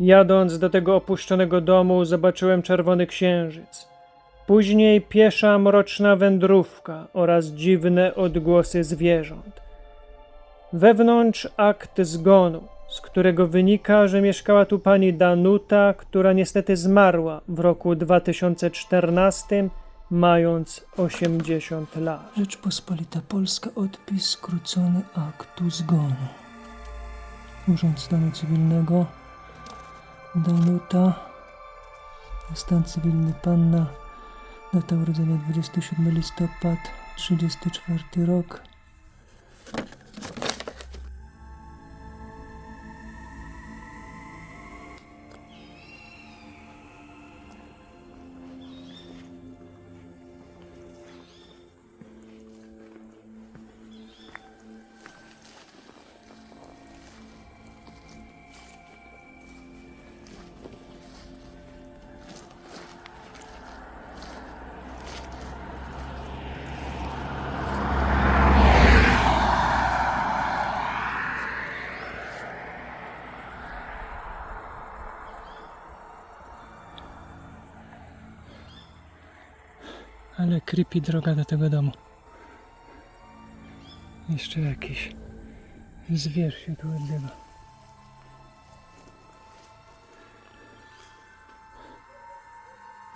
Jadąc do tego opuszczonego domu, zobaczyłem czerwony księżyc. Później piesza, mroczna wędrówka oraz dziwne odgłosy zwierząt. Wewnątrz akt zgonu, z którego wynika, że mieszkała tu pani Danuta, która niestety zmarła w roku 2014, mając 80 lat. Rzeczpospolita Polska, odpis skrócony aktu zgonu. Urząd Stanu Cywilnego, Danuta, stan cywilny Panna, data urodzenia 27 listopad, 34 rok. Ale creepy droga do tego domu. Jeszcze jakiś zwierz się tu odbywa.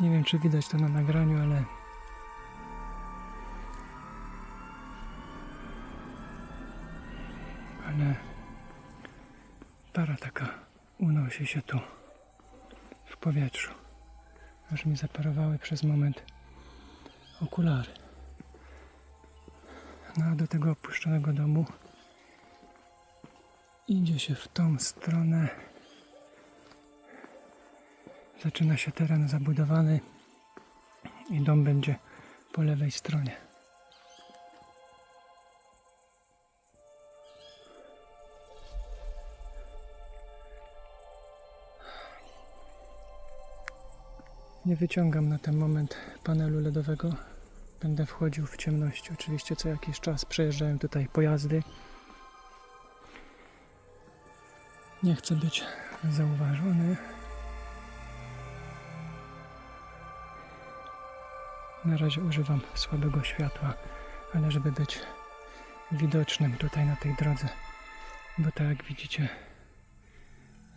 Nie wiem, czy widać to na nagraniu, ale ale para taka unosi się tu w powietrzu. Aż mi zaparowały przez moment okulary. No a do tego opuszczonego domu idzie się w tą stronę. Zaczyna się teren zabudowany i dom będzie po lewej stronie. Nie wyciągam na ten moment panelu LEDowego. Będę wchodził w ciemności. Oczywiście co jakiś czas przejeżdżają tutaj pojazdy. Nie chcę być zauważony. Na razie używam słabego światła, ale żeby być widocznym tutaj na tej drodze, bo tak jak widzicie,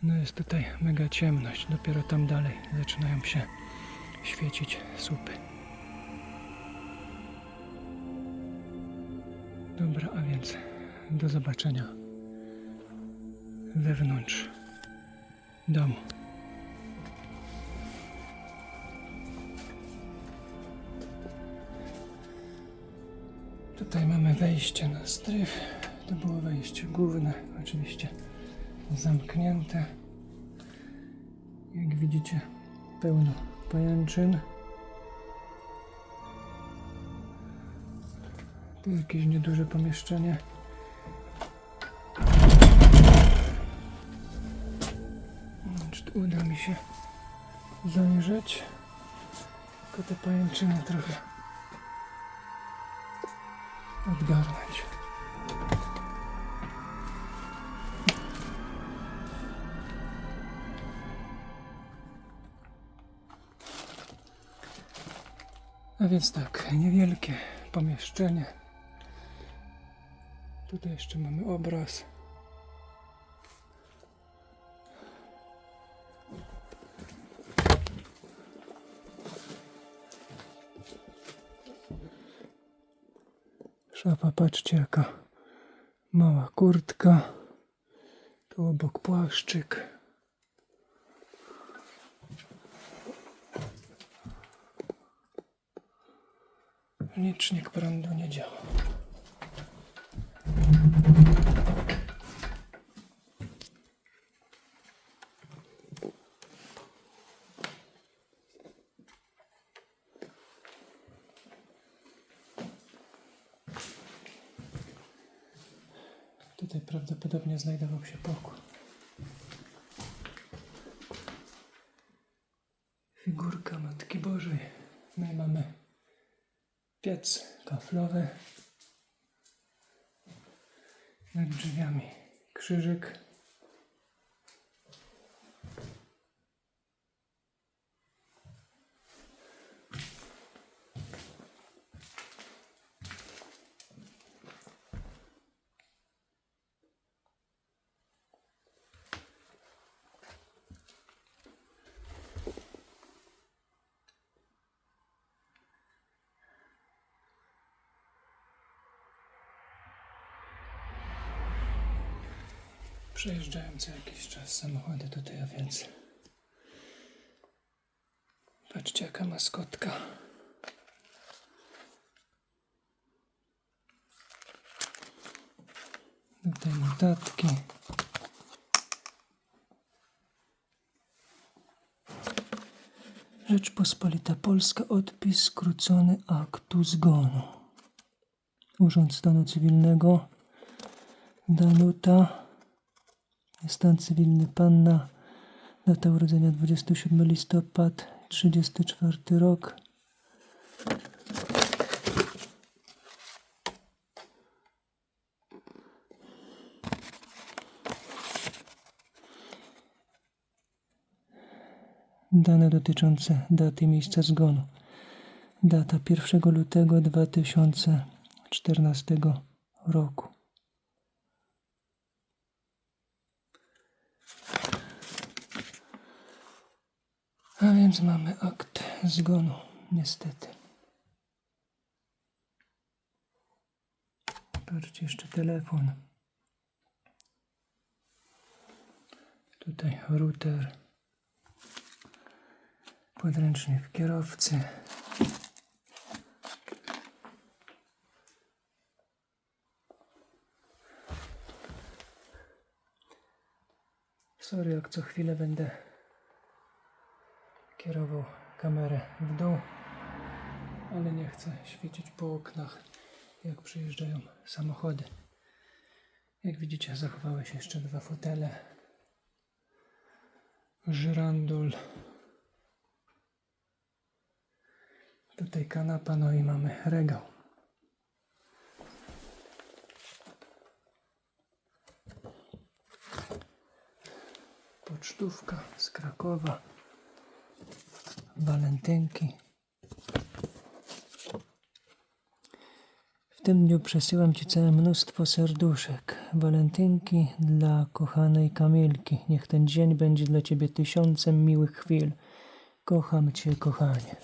no jest tutaj mega ciemność. Dopiero tam dalej zaczynają się świecić słupy. Dobra, a więc do zobaczenia wewnątrz domu. Tutaj mamy wejście na strych. To było wejście główne, oczywiście zamknięte. Jak widzicie, pełno pajęczyn. Tu jakieś nieduże pomieszczenie. Czy tu uda mi się zajrzeć? Tylko te pajęczyny trochę odgarnąć. A więc tak, niewielkie pomieszczenie. Tutaj jeszcze mamy obraz. Szafa, patrzcie jaka mała kurtka. Tu obok płaszczyk. Licznik prądu nie działa. Tutaj prawdopodobnie znajdował się pokój. Figurka Matki Bożej. My mamy piec kaflowy. Nad drzwiami krzyżyk. Przejeżdżają co jakiś czas samochody tutaj, a więc patrzcie jaka maskotka. Tutaj notatki. Rzeczpospolita Polska, odpis skrócony aktu zgonu. Urząd Stanu Cywilnego, Danuta, stan cywilny Panna, data urodzenia 27 listopad, 34 rok. Dane dotyczące daty miejsca zgonu. Data 1 lutego 2014 roku. A więc mamy akt zgonu, niestety. Patrzcie, jeszcze telefon. Tutaj router. Podręcznik kierowcy. Sorry, jak co chwilę będę kierował kamerę w dół, ale nie chcę świecić po oknach, jak przyjeżdżają samochody. Jak widzicie, zachowały się jeszcze dwa fotele. Żyrandol. Tutaj kanapa, no i mamy regał. Pocztówka z Krakowa. Walentynki. W tym dniu przesyłam Ci całe mnóstwo serduszek. Walentynki dla kochanej Kamilki. Niech ten dzień będzie dla Ciebie tysiącem miłych chwil. Kocham Cię, kochanie.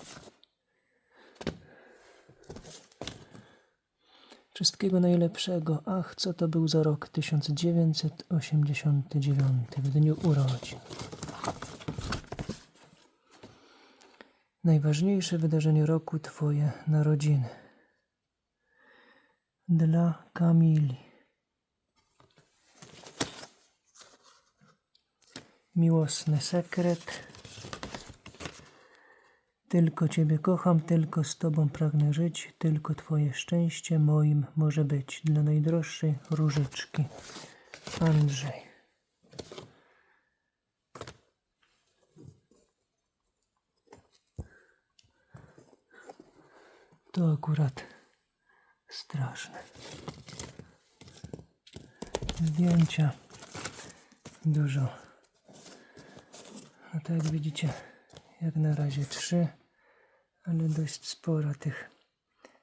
Wszystkiego najlepszego. Ach, co to był za rok 1989, w dniu urodzin. Najważniejsze wydarzenie roku Twoje narodziny. Dla Kamili. Miłosny sekret. Tylko Ciebie kocham, tylko z Tobą pragnę żyć, tylko Twoje szczęście moim może być. Dla najdroższej różyczki. Andrzej. To akurat straszne. Zdjęcia. Dużo. No tak jak widzicie, jak na razie trzy, ale dość sporo tych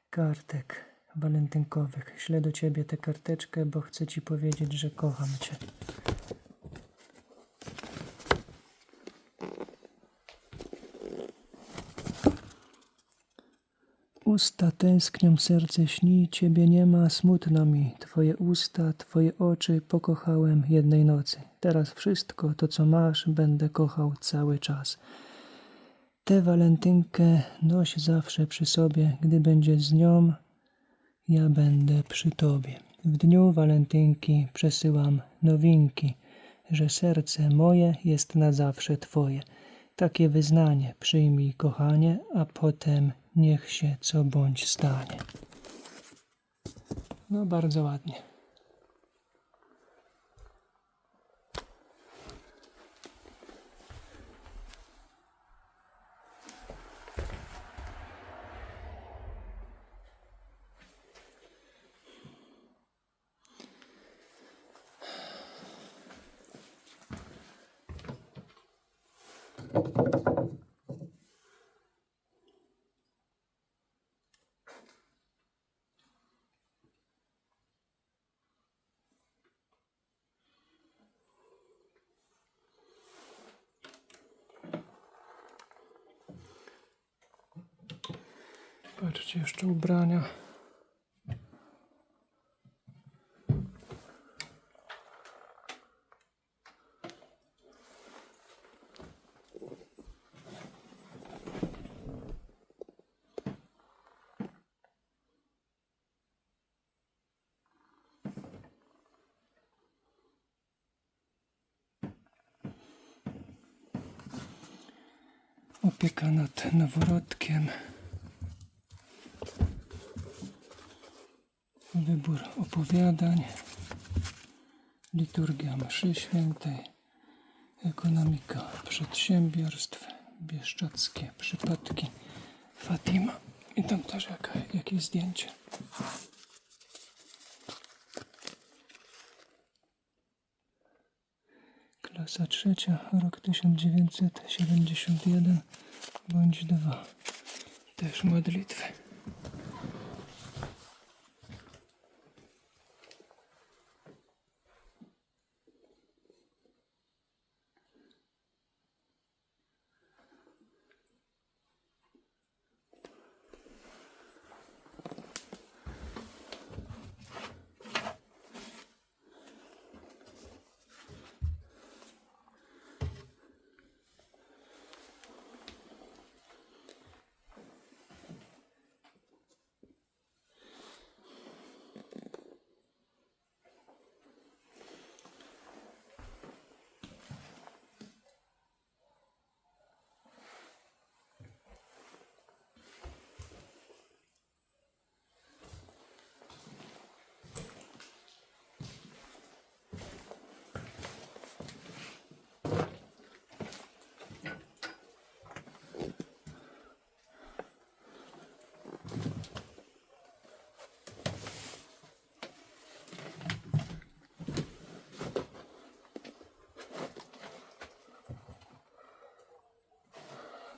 kartek walentynkowych. Ślę do ciebie tę karteczkę, bo chcę ci powiedzieć, że kocham cię. Usta tęsknią, serce śni, ciebie nie ma, smutno mi. Twoje usta, twoje oczy pokochałem jednej nocy. Teraz wszystko to, co masz, będę kochał cały czas. Tę walentynkę noś zawsze przy sobie, gdy będziesz z nią, ja będę przy tobie. W dniu walentynki przesyłam nowinki, że serce moje jest na zawsze twoje. Takie wyznanie przyjmij, kochanie, a potem niech się co bądź stanie. No, bardzo ładnie. zobaczyć jeszcze ubrania. Opieka nad noworodkiem. Wybór opowiadań. Liturgia mszy świętej. Ekonomika przedsiębiorstw. Bieszczadzkie przypadki. Fatima. I tam też jaka, jakieś zdjęcie. Klasa trzecia, rok 1971 bądź 2. Też modlitwy.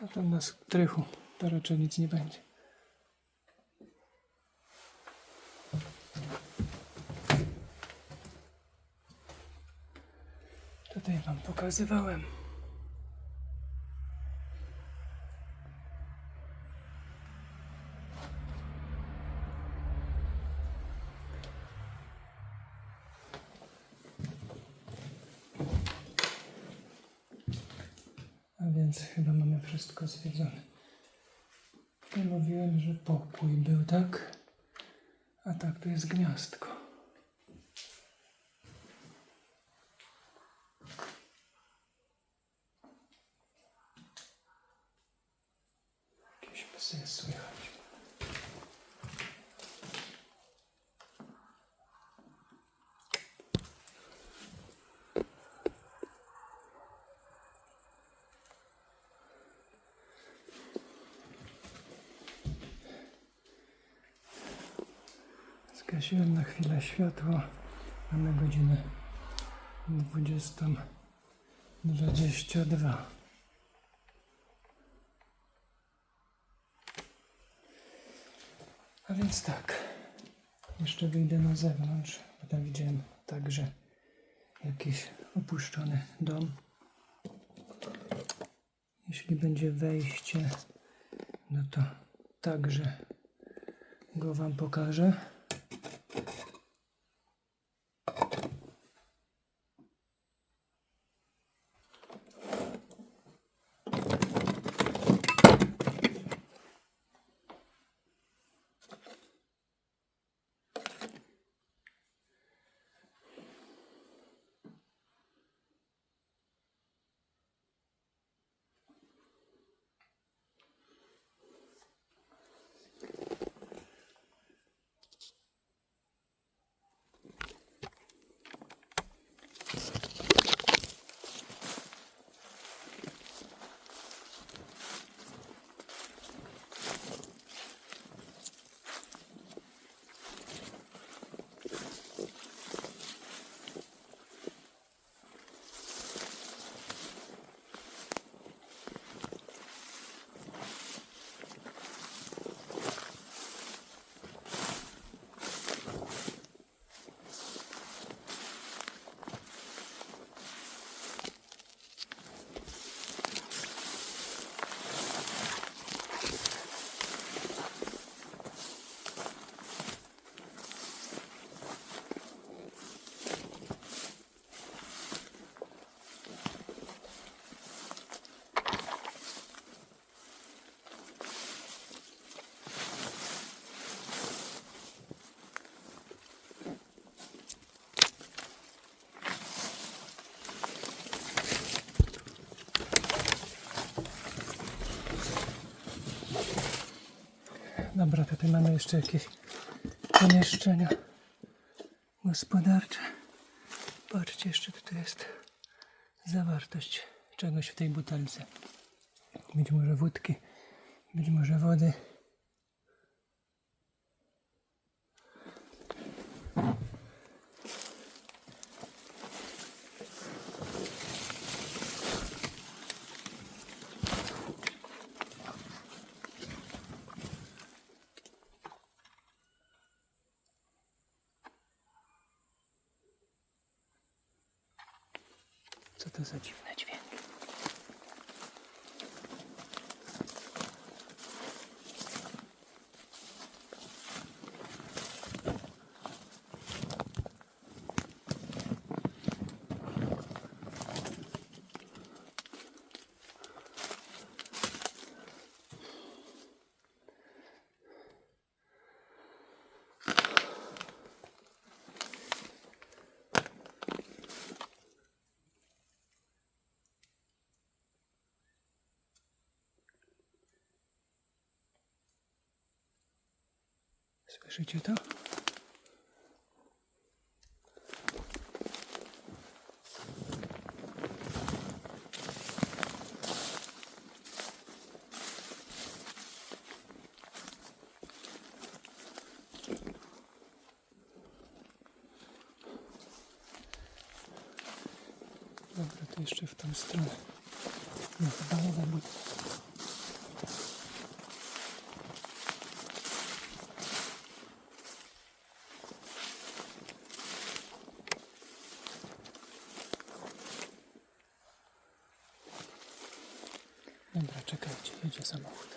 A tam na strychu to raczej nic nie będzie. Tutaj wam pokazywałem. A więc chyba zwiedzone. Ja mówiłem, że pokój był, tak? A tak, tu jest gniazdko. Jakieś psy słychać. Zgasiłem na chwilę światło. Mamy godzinę 20.22. A więc tak. Jeszcze wyjdę na zewnątrz, bo tam widziałem także jakiś opuszczony dom. Jeśli będzie wejście, no to także go Wam pokażę. Mamy jeszcze jakieś pomieszczenia gospodarcze. Patrzcie, jeszcze tutaj jest zawartość czegoś w tej butelce. Być może wódki, być może wody. Co to za dziwne dźwięki? Słyszycie to? Dobra, to jeszcze w tą stronę. No chyba nie będzie. Dobra, czekajcie, jedzie samochód.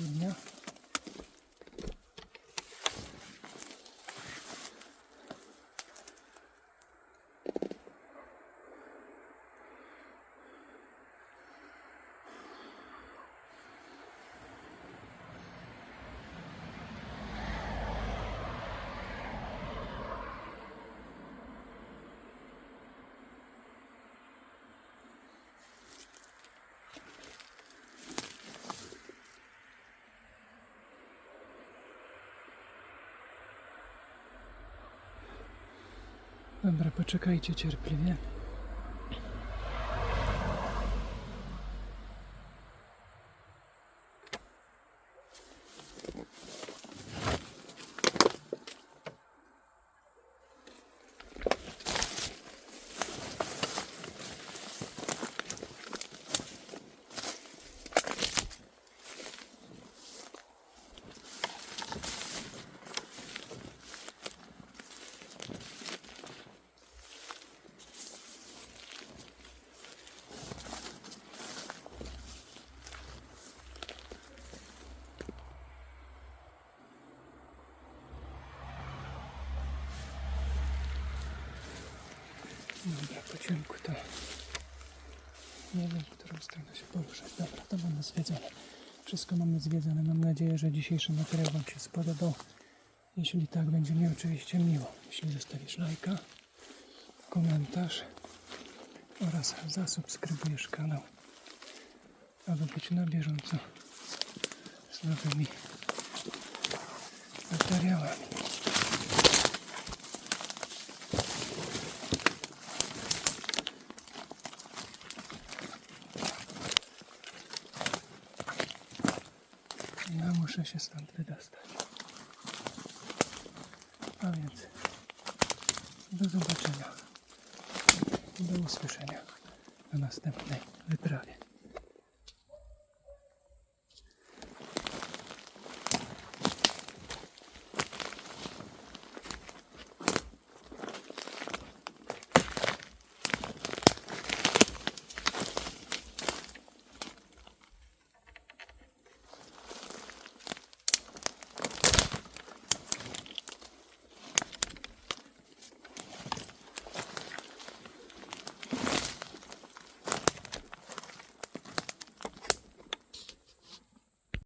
Tutaj studnia. Dobra, poczekajcie cierpliwie. Dobra, po to nie wiem, w którą stronę się poruszać. Dobra, to mamy zwiedzone. Wszystko mamy zwiedzone. Mam nadzieję, że dzisiejszy materiał Wam się spodobał. Jeśli tak, będzie mi oczywiście miło. Jeśli zostawisz lajka, komentarz oraz zasubskrybujesz kanał, aby być na bieżąco z nowymi materiałami. Ja muszę się stąd wydostać. A więc do zobaczenia. Do usłyszenia na następnej wyprawie.